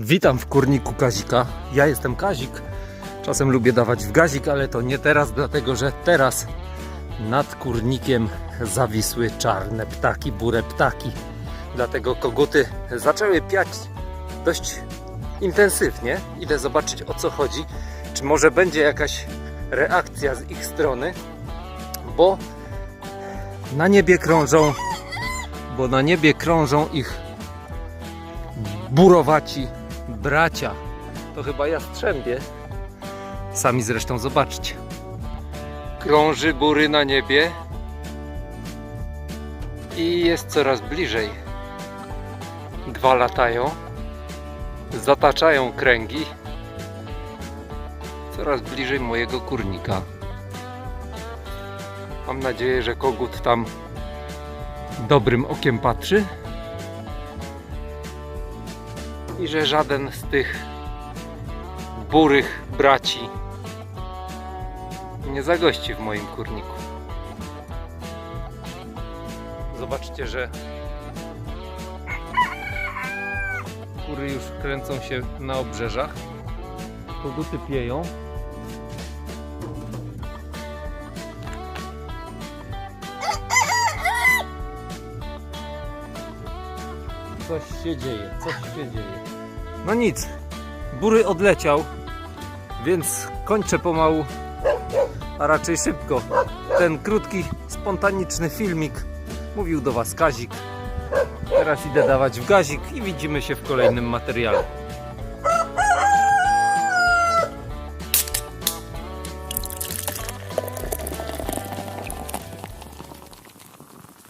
Witam w kurniku Kazika. Ja jestem Kazik. Czasem lubię dawać w gazik, ale to nie teraz, dlatego że teraz nad kurnikiem zawisły czarne ptaki, burę ptaki. Dlatego koguty zaczęły piać dość intensywnie. Idę zobaczyć o co chodzi. Czy może będzie jakaś reakcja z ich strony, bo na niebie krążą, bo na niebie krążą ich burowaci bracia. To chyba jastrzębie. Sami zresztą zobaczcie. Krąży bury na niebie i jest coraz bliżej. Dwa latają, zataczają kręgi. Coraz bliżej mojego kurnika. Mam nadzieję, że kogut tam dobrym okiem patrzy i że żaden z tych burych braci nie zagości w moim kurniku. Zobaczcie, że kury już kręcą się na obrzeżach. Koguty pieją. Coś się dzieje, coś się dzieje. No nic, bury odleciał, więc kończę pomału, a raczej szybko, ten krótki, spontaniczny filmik. Mówił do Was Kazik. Teraz idę dawać w gazik i widzimy się w kolejnym materiale.